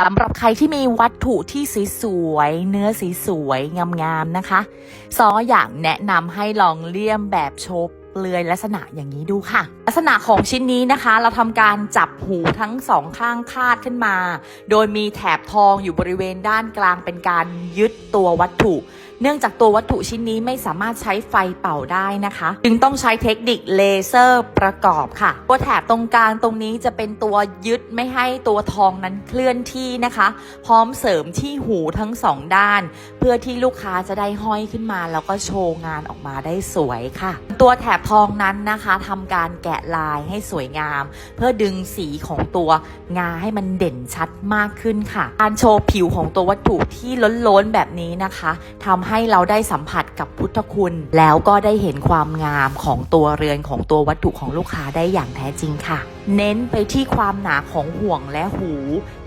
สำหรับใครที่มีวัตถุที่สวยๆเนื้อสีสวยงามๆนะคะ ซออยากแนะนำให้ลองเลี่ยมแบบโชบ เปลือยลักษณะอย่างนี้ดูค่ะ ลักษณะของชิ้นนี้นะคะ เราทำการจับหูทั้งสองข้างคาดขึ้นมา โดยมีแถบทองอยู่บริเวณด้านกลางเป็นการยึดตัววัตถุ เนื่องจากตัววัตถุชิ้นนี้ไม่สามารถใช้ไฟเป่าได้นะคะ จึงต้องใช้เทคนิคเลเซอร์ประกอบค่ะ ตัวแถบตรงกลางตรงนี้จะเป็นตัวยึดไม่ให้ตัวทองนั้นเคลื่อนที่นะคะ พร้อมเสริมที่หูทั้งสองด้าน เพื่อที่ลูกค้าจะได้ห้อยขึ้นมา แล้วก็โชว์งานออกมาได้สวยค่ะ ตัวแถบทองนั้นนะคะทำการแกะลายให้สวยงาม เพื่อดึงสีของตัวงาให้มันเด่นชัดมากขึ้นค่ะ การโชว์ผิวของตัววัตถุที่ล้นๆแบบนี้นะคะทำให้เราได้สัมผัส กับพุทธคุณ แล้วก็ได้เห็นความงามของตัวเรือนของตัววัตถุของลูกค้าได้อย่างแท้จริงค่ะ เน้นไปที่ความหนาของห่วงและหู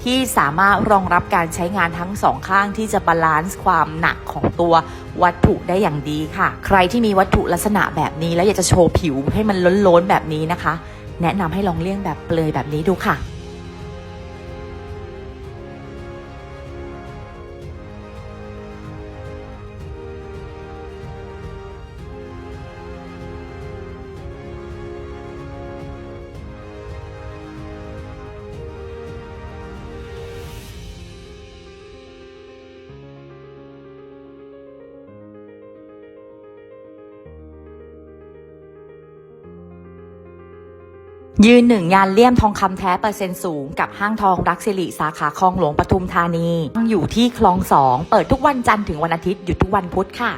ที่สามารถรองรับการใช้งานทั้งสองข้างที่จะบาลานซ์ความหนักของตัววัตถุได้อย่างดีค่ะ ใครที่มีวัตถุลักษณะแบบนี้ แล้วอยากจะโชว์ผิวให้มันล้นๆแบบนี้นะคะ แนะนำให้ลองเลี่ยงแบบเปลือยแบบนี้ดูค่ะ ยืนหนึ่งงานเลี่ยมทองคำแท้เปอร์เซ็นต์สูงกับห้างทองรักสิริสาขาคลองหลวงปทุมธานีตั้งอยู่ที่คลองสองเปิดทุกวันจันทร์ถึงวันอาทิตย์หยุดทุกวันพุธค่ะ